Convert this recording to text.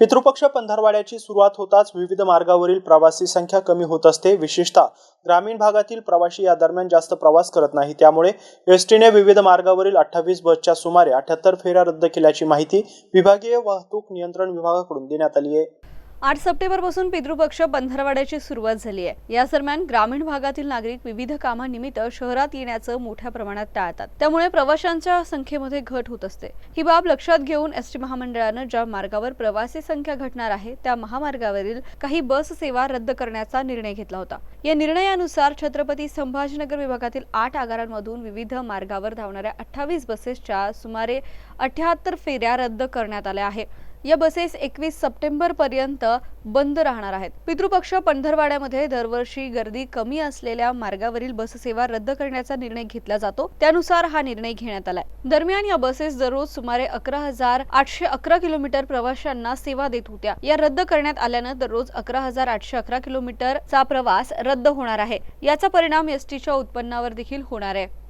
पितृपक्ष पंधरवाड्याची सुरुवात होताच विविध मार्गावरील प्रवासी संख्या कमी होत असते. विशेषतः ग्रामीण भागातील प्रवासी या दरम्यान जास्त प्रवास करत नाही. त्यामुळे एसटीने विविध मार्गावरील अठ्ठावीस बसच्या सुमारे अठ्याहत्तर फेऱ्या रद्द केल्याची माहिती विभागीय वाहतूक नियंत्रण विभागाकडून देण्यात आली आहे. आठ सप्टेंबरपासून पितृपक्ष पंधरवाड्याची सुरुवात झाली आहे. या दरम्यान ग्रामीण भागातील नागरिक विविध कामानिमित्त शहरात येण्याचं मोठ्या प्रमाणात टाळतात. त्यामुळे प्रवाशांच्या संख्येमध्ये घट होत असते. ही बाब लक्षात घेऊन एस टी महामंडळानं ज्या मार्गावर प्रवासी संख्या घटणार आहे त्या महामार्गावरील काही बस सेवा रद्द करण्याचा निर्णय घेतला होता. या निर्णयानुसार छत्रपती संभाजीनगर विभागातील आठ आगारांमधून विविध मार्गावर धावणाऱ्या अठ्ठावीस बसेसच्या सुमारे अठ्याहत्तर फेऱ्या रद्द करण्यात आल्या आहे या बसेस एकवीस सप्टेंबर पर्यंत बंद राहणार आहेत. पितृपक्ष पंधरवाड्यामध्ये दरवर्षी गर्दी कमी असलेल्या मार्गावरील बससेवा रद्द करण्याचा निर्णय घेतला जातो. त्यानुसार हा निर्णय घेण्यात आलाय. दरम्यान या बसेस दररोज सुमारे अकरा हजार आठशे अकरा किलोमीटर प्रवाशांना सेवा देत होत्या. या रद्द करण्यात आल्यानं दररोज अकरा हजार आठशे अकरा किलोमीटरचा प्रवास रद्द होणार आहे. याचा परिणाम एसटीच्या उत्पन्नावर देखील होणार आहे.